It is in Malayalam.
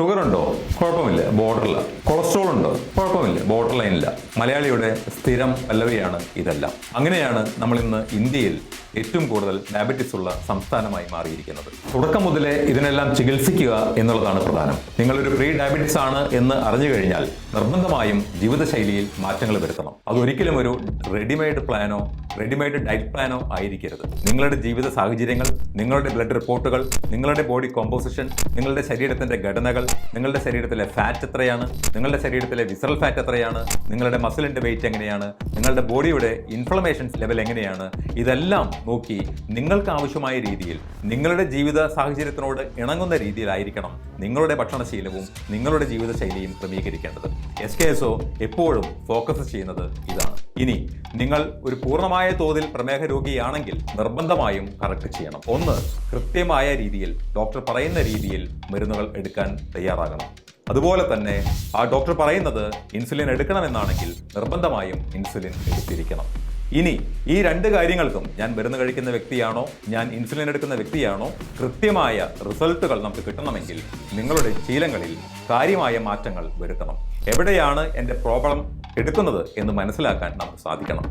ഷുഗർ ഉണ്ടോ കുഴപ്പമില്ല. ബോർഡറില്ല കൊളസ്ട്രോൾ ഉണ്ടോ കുഴപ്പമില്ല. ബോർഡർ ലൈനില്ല മലയാളിയുടെ സ്ഥിരം പല്ലവിയാണ് ഇതെല്ലാം. അങ്ങനെയാണ് നമ്മൾ ഇന്ന് ഇന്ത്യയിൽ ഏറ്റവും കൂടുതൽ ഡയബറ്റിസ് ഉള്ള സംസ്ഥാനമായി മാറിയിരിക്കുന്നത്. തുടക്കം മുതലേ ഇതിനെല്ലാം ചികിത്സിക്കുക എന്നുള്ളതാണ് പ്രധാനം. നിങ്ങളൊരു പ്രീ ഡയബറ്റിസ് ആണ് എന്ന് അറിഞ്ഞു കഴിഞ്ഞാൽ നിർബന്ധമായും ജീവിതശൈലിയിൽ മാറ്റങ്ങൾ വരുത്തണം. അതൊരിക്കലും ഒരു റെഡിമെയ്ഡ് പ്ലാനോ റെഡിമെയ്ഡ് ഡയറ്റ് പ്ലാനോ ആയിരിക്കരുത്. നിങ്ങളുടെ ജീവിത സാഹചര്യങ്ങൾ നിങ്ങളുടെ ബ്ലഡ് റിപ്പോർട്ടുകൾ നിങ്ങളുടെ ബോഡി കോമ്പോസിഷൻ നിങ്ങളുടെ ശരീരത്തിന്റെ ഘടനകൾ നിങ്ങളുടെ ശരീരത്തിലെ ഫാറ്റ് എത്രയാണ് നിങ്ങളുടെ ശരീരത്തിലെ വിസറൽ ഫാറ്റ് എത്രയാണ് നിങ്ങളുടെ മസിലിന്റെ വെയിറ്റ് എങ്ങനെയാണ് നിങ്ങളുടെ ബോഡിയുടെ ഇൻഫ്ലമേഷൻസ് ലെവൽ എങ്ങനെയാണ് ഇതെല്ലാം നോക്കി നിങ്ങൾക്ക് ആവശ്യമായ രീതിയിൽ നിങ്ങളുടെ ജീവിത സാഹചര്യത്തിനോട് ഇണങ്ങുന്ന രീതിയിലായിരിക്കണം നിങ്ങളുടെ ഭക്ഷണശീലവും നിങ്ങളുടെ ജീവിതശൈലിയും ക്രമീകരിക്കേണ്ടത്. എസ് കെ എസ് ഒ എപ്പോഴും ഫോക്കസ് ചെയ്യുന്നത് ഇതാണ്. ഇനി നിങ്ങൾ ഒരു പൂർണമായ തോതിൽ പ്രമേഹ രോഗിയാണെങ്കിൽ നിർബന്ധമായും കറക്റ്റ് ചെയ്യണം. ഒന്ന് കൃത്യമായ രീതിയിൽ ഡോക്ടർ പറയുന്ന രീതിയിൽ മരുന്നുകൾ എടുക്കാൻ തയ്യാറാകണം. അതുപോലെ തന്നെ ആ ഡോക്ടർ പറയുന്നത് ഇൻസുലിൻ എടുക്കണമെന്നാണെങ്കിൽ നിർബന്ധമായും ഇൻസുലിൻ എടുത്തിരിക്കണം. ഇനി ഈ രണ്ട് കാര്യങ്ങൾക്കും ഞാൻ മരുന്ന് കഴിക്കുന്ന വ്യക്തിയാണോ ഞാൻ ഇൻസുലിൻ എടുക്കുന്ന വ്യക്തിയാണോ കൃത്യമായ റിസൾട്ടുകൾ നമുക്ക് കിട്ടണമെങ്കിൽ നിങ്ങളുടെ ശീലങ്ങളിൽ കാര്യമായ മാറ്റങ്ങൾ വരുത്തണം. എവിടെയാണ് എന്റെ പ്രോബ്ലം എടുക്കുന്നത് എന്ന് മനസ്സിലാക്കാൻ നമുക്ക് സാധിക്കണം.